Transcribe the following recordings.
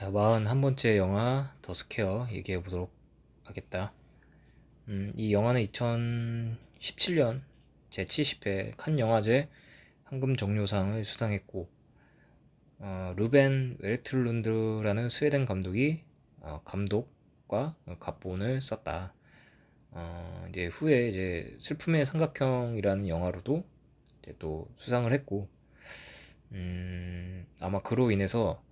자, 41번째 영화 더스케어 얘기해 보도록 하겠다. 음, 이 영화는 2017년 제70회 칸 영화제 황금 종려상을 수상했고 어, 루벤 웨르틀룬드라는 스웨덴 감독이 어, 감독과 각본을 썼다. 어, 이제 후에 이제 슬픔의 삼각형이라는 영화로도 또 수상을 했고 음, 아마 그로 인해서 아,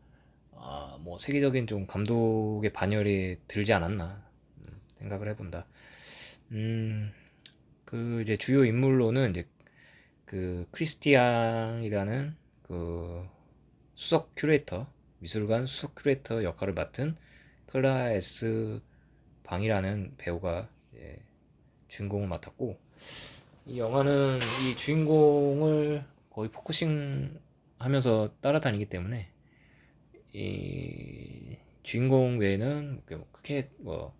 뭐 세계적인 좀 감독의 반열이 들지 않았나 음, 생각을 해본다. 음, 그 이제 주요 인물로는 이제 그 크리스티앙이라는 그 수석 큐레이터 미술관 수석 큐레이터 역할을 맡은 클라 에스 방이라는 배우가 이제 주인공을 맡았고 이 영화는 이 주인공을 거의 포커싱 하면서 따라다니기 때문에 이 주인공 외에는 크게 뭐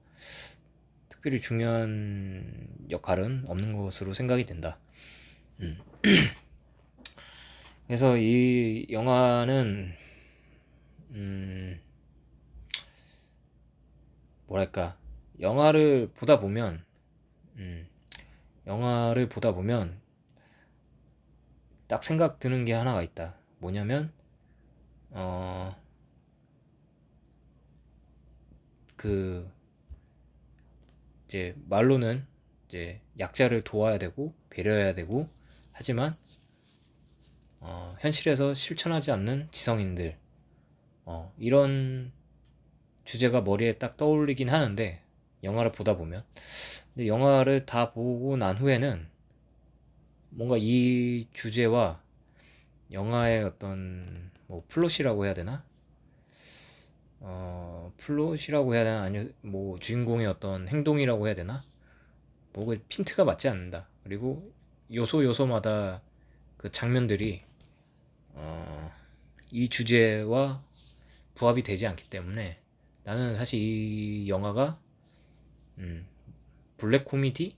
특별히 중요한 역할은 없는 것으로 생각이 된다. 음. 그래서 이 영화는 음 뭐랄까 영화를 보다 보면 음 영화를 보다 보면 딱 생각 드는 게 하나가 있다. 뭐냐면 어 그 이제 말로는 이제 약자를 도와야 되고 배려해야 되고 하지만 어, 현실에서 실천하지 않는 지성인들 어, 이런 주제가 머리에 딱 떠올리긴 하는데 영화를 보다 보면. 근데 영화를 다 보고 난 후에는 뭔가 이 주제와 영화의 어떤 뭐 플롯이라고 해야 되나 어, 플롯이라고 해야 되나? 아니면 뭐 주인공의 어떤 행동이라고 해야 되나? 뭐그 핀트가 맞지 않는다. 그리고 요소 요소마다 그 장면들이 어, 이 주제와 부합이 되지 않기 때문에 나는 사실 이 영화가 음, 블랙 코미디?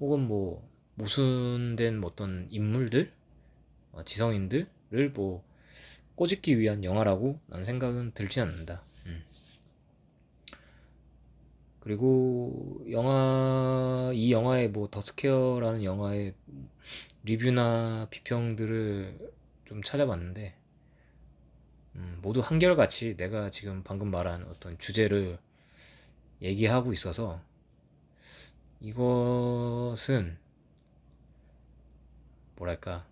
혹은 뭐 모순된 어떤 인물들? 어, 지성인들을 뭐 꼬집기 위한 영화라고 나는 생각은 들지 않는다. 음. 그리고 영화 이 영화의 뭐 더스케어라는 영화의 리뷰나 비평들을 좀 찾아봤는데 음, 모두 한결같이 내가 지금 방금 말한 어떤 주제를 얘기하고 있어서 이것은 뭐랄까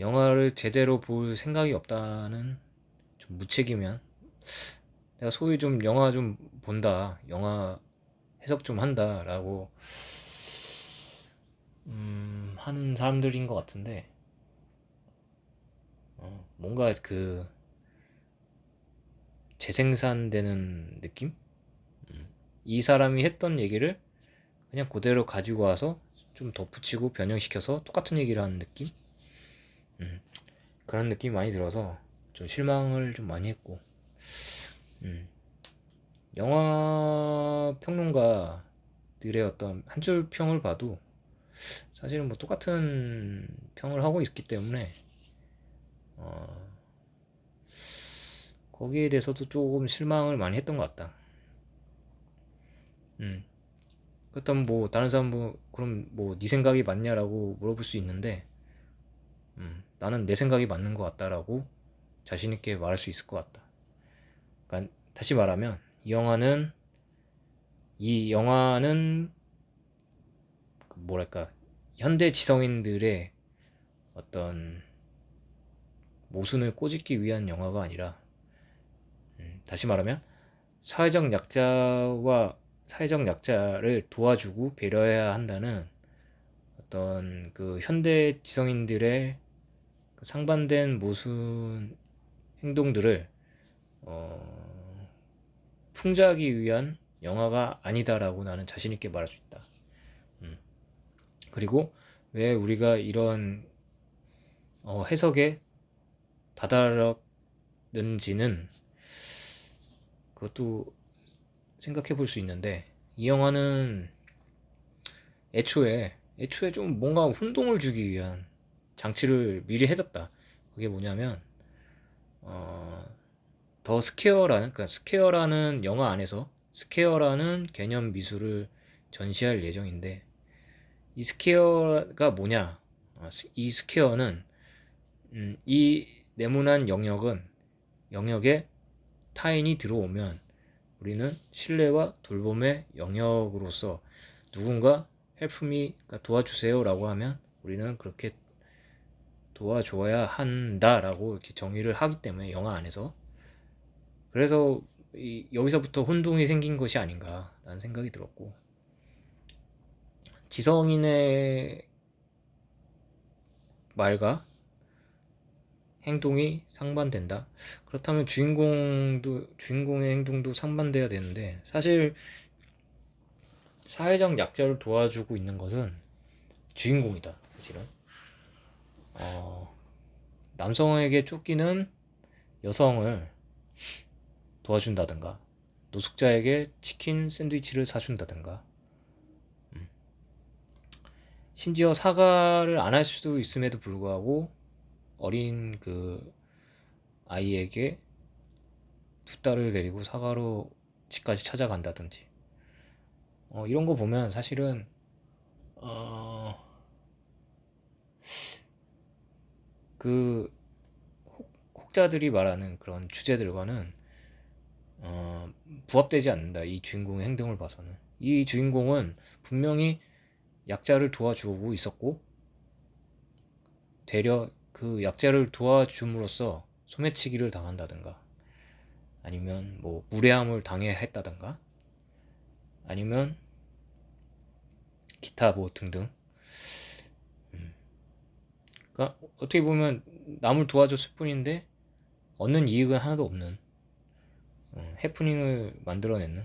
영화를 제대로 볼 생각이 없다는 좀 무책임한 내가 소위 좀 영화 좀 본다 영화 해석 좀 한다라고 음, 하는 사람들인 것 같은데 어, 뭔가 그 재생산되는 느낌? 음, 이 사람이 했던 얘기를 그냥 그대로 가지고 와서 좀 덧붙이고 변형시켜서 똑같은 얘기를 하는 느낌? 음, 그런 느낌이 많이 들어서 좀 실망을 좀 많이 했고 음, 영화 평론가들의 어떤 한 줄 평을 봐도 사실은 뭐 똑같은 평을 하고 있기 때문에 어, 거기에 대해서도 조금 실망을 많이 했던 것 같다. 음. 그렇다면 뭐 다른 사람 뭐 그럼 뭐 네 생각이 맞냐라고 물어볼 수 있는데 음, 나는 내 생각이 맞는 것 같다라고 자신 있게 말할 수 있을 것 같다. 그러니까 다시 말하면 이 영화는 이 영화는 그 뭐랄까 현대 지성인들의 어떤 모순을 꼬집기 위한 영화가 아니라 음, 다시 말하면 사회적 약자와 사회적 약자를 도와주고 배려해야 한다는 어떤 그 현대 지성인들의 그 상반된 모순 행동들을 어, 풍자하기 위한 영화가 아니다라고 나는 자신 있게 말할 수 있다. 음. 그리고 왜 우리가 이런 어, 해석에 다다랐는지는 그것도 생각해 볼 수 있는데 이 영화는 애초에 애초에 좀 뭔가 혼동을 주기 위한 장치를 미리 해뒀다. 그게 뭐냐면 어, 더 스퀘어라는 그러니까 스퀘어라는 영화 안에서 스퀘어라는 개념 미술을 전시할 예정인데 이 스퀘어가 뭐냐? 어, 스- 이 스퀘어는 음, 이 네모난 영역은 영역에 타인이 들어오면 우리는 신뢰와 돌봄의 영역으로서 누군가 그러니까 도와주세요라고 하면 우리는 그렇게 도와줘야 한다라고 이렇게 정의를 하기 때문에 영화 안에서 그래서 이- 여기서부터 혼동이 생긴 것이 아닌가 라는 생각이 들었고 지성인의 말과 행동이 상반된다. 그렇다면 주인공도 주인공의 행동도 상반돼야 되는데 사실 사회적 약자를 도와주고 있는 것은 주인공이다. 사실은 어, 남성에게 쫓기는 여성을 도와준다든가 노숙자에게 치킨 샌드위치를 사준다든가 음. 심지어 사과를 안 할 수도 있음에도 불구하고 어린 그 아이에게 두 딸을 데리고 사과로 집까지 찾아간다든지 어, 이런 거 보면 사실은 어, 그 혹- 혹자들이 말하는 그런 주제들과는 어, 부합되지 않는다. 이 주인공의 행동을 봐서는 이 주인공은 분명히 약자를 도와주고 있었고 되려 그 약자를 도와줌으로써 소매치기를 당한다든가 아니면 뭐 무례함을 당해 했다든가 아니면 기타 뭐 등등 음. 그러니까 어떻게 보면 남을 도와줬을 뿐인데 얻는 이익은 하나도 없는 어, 해프닝을 만들어내는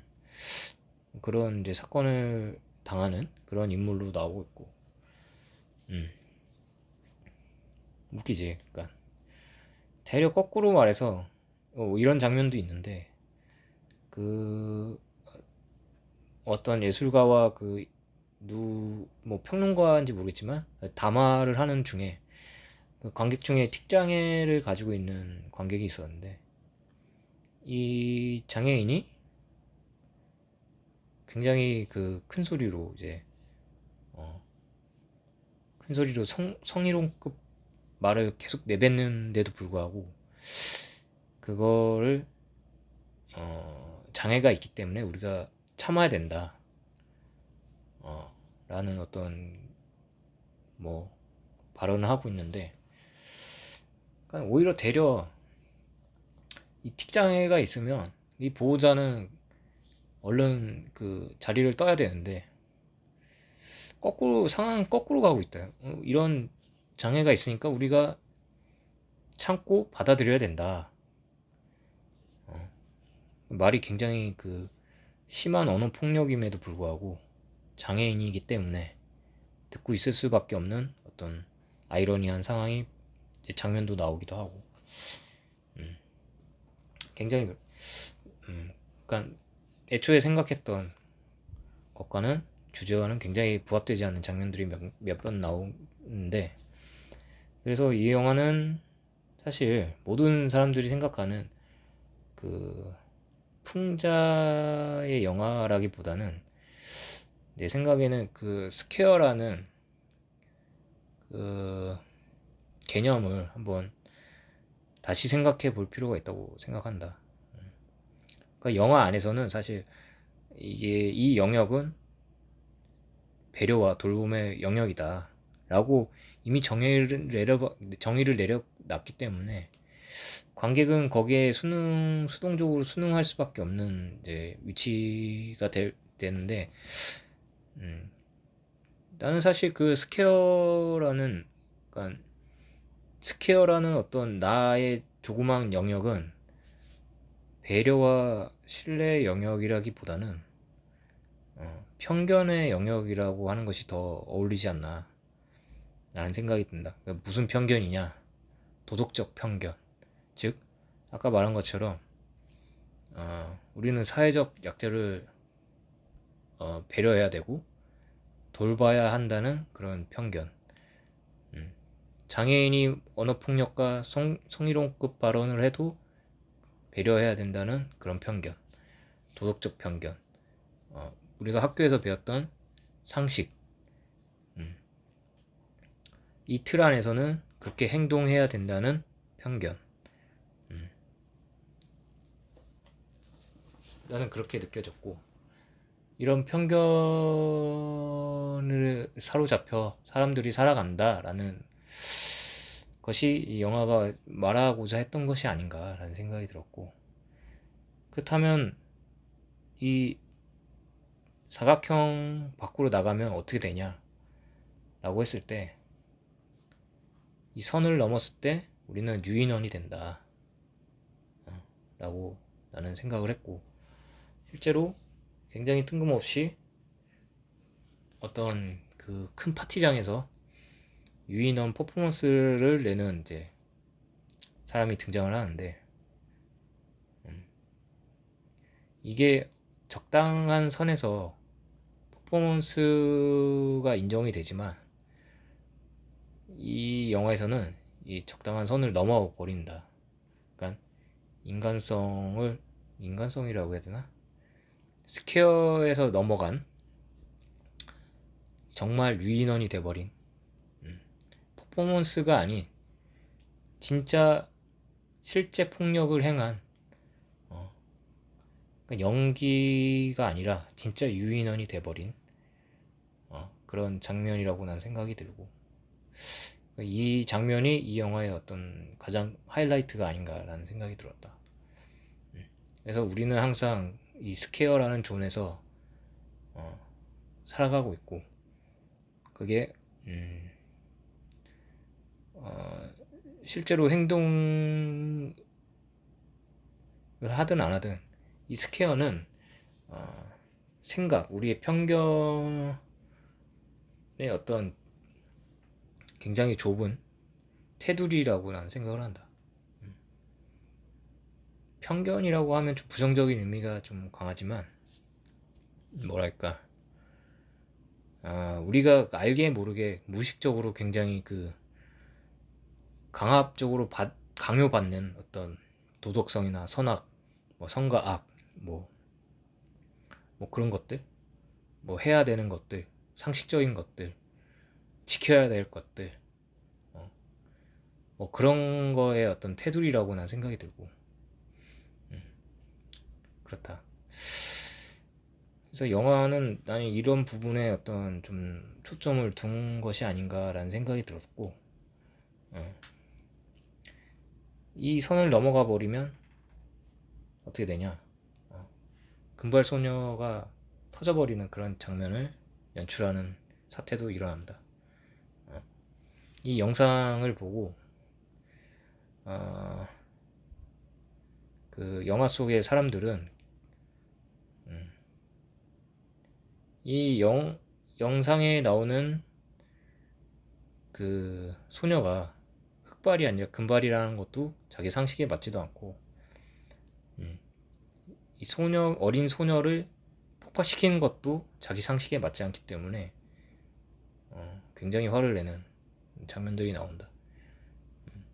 그런 이제 사건을 당하는 그런 인물로 나오고 있고 음. 웃기지 그러니까 대려 거꾸로 말해서 어, 이런 장면도 있는데 그 어떤 예술가와 그 누 뭐 평론가인지 모르겠지만 담화를 하는 중에 그 관객 중에 틱장애를 가지고 있는 관객이 있었는데 이 장애인이 굉장히 그 큰 소리로 이제 어, 큰 소리로 성, 성희롱급 말을 계속 내뱉는데도 불구하고 그거를 어, 장애가 있기 때문에 우리가 참아야 된다. 어, 라는 어떤 뭐 발언을 하고 있는데 그러니까 오히려 되려 이 틱장애가 있으면 이 보호자는 얼른 그 자리를 떠야 되는데 거꾸로 상황 거꾸로 가고 있다. 어, 이런 장애가 있으니까 우리가 참고 받아들여야 된다. 어, 말이 굉장히 그 심한 언어 폭력임에도 불구하고 장애인이기 때문에 듣고 있을 수밖에 없는 어떤 아이러니한 상황이 장면도 나오기도 하고. 음, 굉장히 음, 그러니까 애초에 생각했던 것과는 주제와는 굉장히 부합되지 않는 장면들이 몇 번 나오는데 그래서 이 영화는 사실 모든 사람들이 생각하는 그 풍자의 영화라기보다는 내 생각에는 그 스퀘어라는 그 개념을 한번 다시 생각해 볼 필요가 있다고 생각한다. 그러니까 영화 안에서는 사실 이게 이 영역은 배려와 돌봄의 영역이다. 라고 이미 정의를 내려 정의를 내려놨기 때문에 관객은 거기에 수능 수동적으로 순응할 수밖에 없는 이제 위치가 될, 되는데 음, 나는 사실 그 스퀘어라는 그러니까 스퀘어라는 어떤 나의 조그만 영역은 배려와 신뢰의 영역이라기보다는 어, 편견의 영역이라고 하는 것이 더 어울리지 않나 라는 생각이 든다. 그러니까 무슨 편견이냐? 도덕적 편견. 즉 아까 말한 것처럼 어, 우리는 사회적 약자를 어, 배려해야 되고 돌봐야 한다는 그런 편견. 음. 장애인이 언어폭력과 성, 성희롱급 발언을 해도 배려해야 된다는 그런 편견, 도덕적 편견, 어, 우리가 학교에서 배웠던 상식, 음. 이틀 안에서는 그렇게 행동해야 된다는 편견. 음. 나는 그렇게 느껴졌고, 이런 편견을 사로잡혀 사람들이 살아간다라는 것이 이 영화가 말하고자 했던 것이 아닌가라는 생각이 들었고, 그렇다면 이 사각형 밖으로 나가면 어떻게 되냐? 라고 했을 때, 이 선을 넘었을 때 우리는 유인원이 된다. 어, 라고 나는 생각을 했고, 실제로 굉장히 뜬금없이 어떤 그 큰 파티장에서 유인원 퍼포먼스를 내는 이제 사람이 등장을 하는데, 음, 이게 적당한 선에서 퍼포먼스가 인정이 되지만 이 영화에서는 이 적당한 선을 넘어 버린다. 그러니까 인간성을 인간성이라고 해야 되나? 스퀘어에서 넘어간 정말 유인원이 돼버린 음, 퍼포먼스가 아닌 진짜 실제 폭력을 행한 어, 그러니까 연기가 아니라 진짜 유인원이 돼버린 어, 그런 장면이라고 난 생각이 들고 이 장면이 이 영화의 어떤 가장 하이라이트가 아닌가라는 생각이 들었다. 음, 그래서 우리는 항상 이 스퀘어라는 존에서 어, 살아가고 있고 그게 음, 어, 실제로 행동을 하든 안 하든 이 스퀘어는 어, 생각 우리의 편견의 어떤 굉장히 좁은 테두리라고 나는 생각을 한다. 편견이라고 하면 좀 부정적인 의미가 좀 강하지만 뭐랄까 아, 우리가 알게 모르게 무의식적으로 굉장히 그 강압적으로 받, 강요받는 어떤 도덕성이나 선악, 뭐 선과 악, 뭐, 뭐 그런 것들, 뭐 해야 되는 것들, 상식적인 것들, 지켜야 될 것들, 어, 뭐 그런 거에 어떤 테두리라고 난 생각이 들고, 그렇다. 그래서 영화는 나는 이런 부분에 어떤 좀 초점을 둔 것이 아닌가라는 생각이 들었고, 어. 이 선을 넘어가 버리면 어떻게 되냐? 어. 금발 소녀가 터져버리는 그런 장면을 연출하는 사태도 일어난다. 어. 이 영상을 보고 어, 그 영화 속의 사람들은 이 영, 영상에 나오는 그 소녀가 흑발이 아니라 금발이라는 것도 자기 상식에 맞지도 않고 음, 이 소녀 어린 소녀를 폭파시키는 것도 자기 상식에 맞지 않기 때문에 어, 굉장히 화를 내는 장면들이 나온다. 음,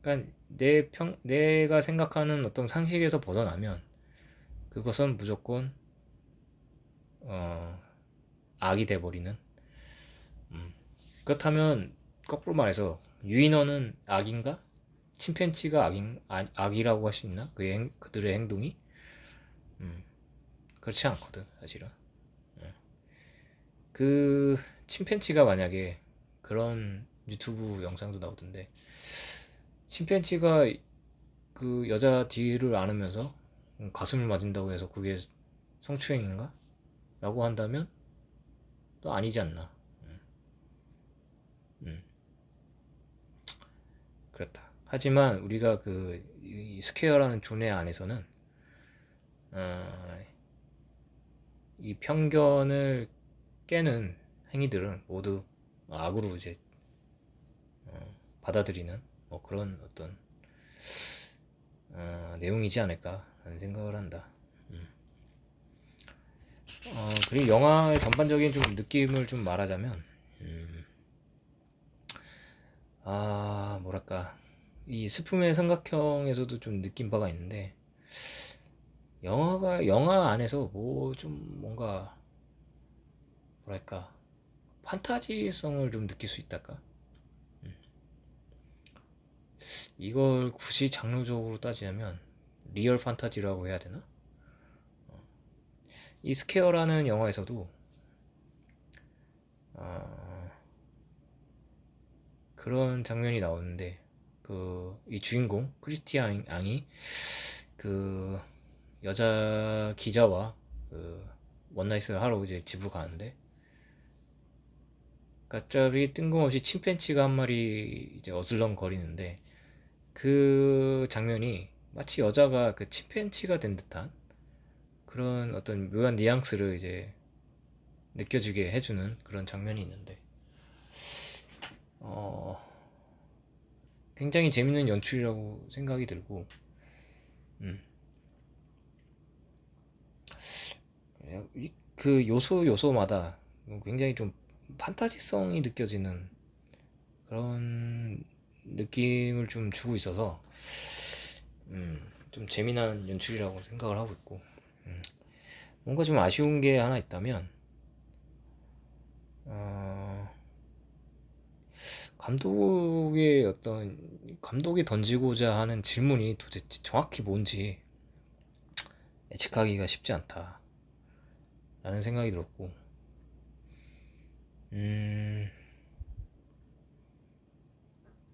그러니까 내 평, 내가 생각하는 어떤 상식에서 벗어나면 그것은 무조건 어, 악이 돼버리는. 음. 그렇다면 거꾸로 말해서 유인원은 악인가? 침팬치가 악인 아, 악이라고 할 수 있나? 그의 행, 그들의 행동이? 음. 그렇지 않거든 사실은. 음. 그 침팬치가 만약에 그런 유튜브 영상도 나오던데 침팬치가 그 여자 뒤를 안으면서 가슴을 맞은다고 해서 그게 성추행인가? 라고 한다면 또 아니지 않나. 음. 음. 그렇다. 하지만 우리가 그 스퀘어라는 존의 안에서는 어, 이 편견을 깨는 행위들은 모두 악으로 이제 어, 받아들이는 뭐 그런 어떤 어, 내용이지 않을까 하는 생각을 한다. 어, 그리고 영화의 전반적인 좀 느낌을 좀 말하자면, 음, 아 뭐랄까 이 스품의 삼각형에서도 좀 느낀 바가 있는데 영화가 영화 안에서 뭐 좀 뭔가 뭐랄까 판타지성을 좀 느낄 수 있달까 음. 이걸 굳이 장르적으로 따지자면 리얼 판타지라고 해야 되나 어. 이 스퀘어라는 영화에서도 그런 장면이 나오는데 그 이 주인공 크리스티안 앙이 그 여자 기자와 그 원나잇을 하러 이제 집으로 가는데 갑자기 뜬금없이 침팬치가 한 마리 이제 어슬렁거리는데 그 장면이 마치 여자가 그 침팬치가 된 듯한 그런 어떤 묘한 뉘앙스를 이제 느껴지게 해주는 그런 장면이 있는데 어 굉장히 재밌는 연출이라고 생각이 들고 음. 이- 그 요소 요소마다 굉장히 좀 판타지성이 느껴지는 그런 느낌을 좀 주고 있어서 음, 좀 재미난 연출이라고 생각을 하고 있고 음, 뭔가 좀 아쉬운 게 하나 있다면 어, 감독의 어떤 감독이 던지고자 하는 질문이 도대체 정확히 뭔지 예측하기가 쉽지 않다 라는 생각이 들었고 음,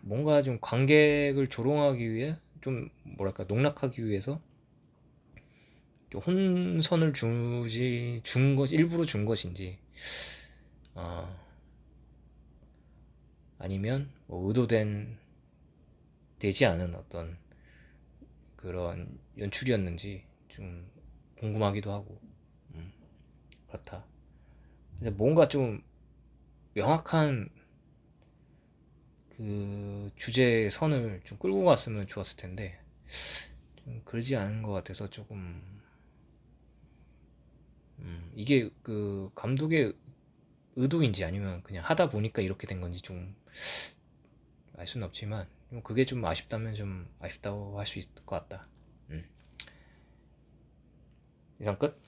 뭔가 좀 관객을 조롱하기 위해 좀 뭐랄까 농락하기 위해서 좀 혼선을 주지 준 것 일부러 준 것인지 아 아니면 뭐 의도된 되지 않은 어떤 그런 연출이었는지 좀 궁금하기도 하고 음, 그렇다. 근데 뭔가 좀 명확한 그 주제 선을 좀 끌고 갔으면 좋았을 텐데 좀 그러지 않은 것 같아서 조금 음, 이게 그 감독의 의도인지 아니면 그냥 하다 보니까 이렇게 된 건지 좀 알 수는 없지만 좀 그게 좀 아쉽다면 좀 아쉽다고 할 수 있을 것 같다. 음. 이상 끝.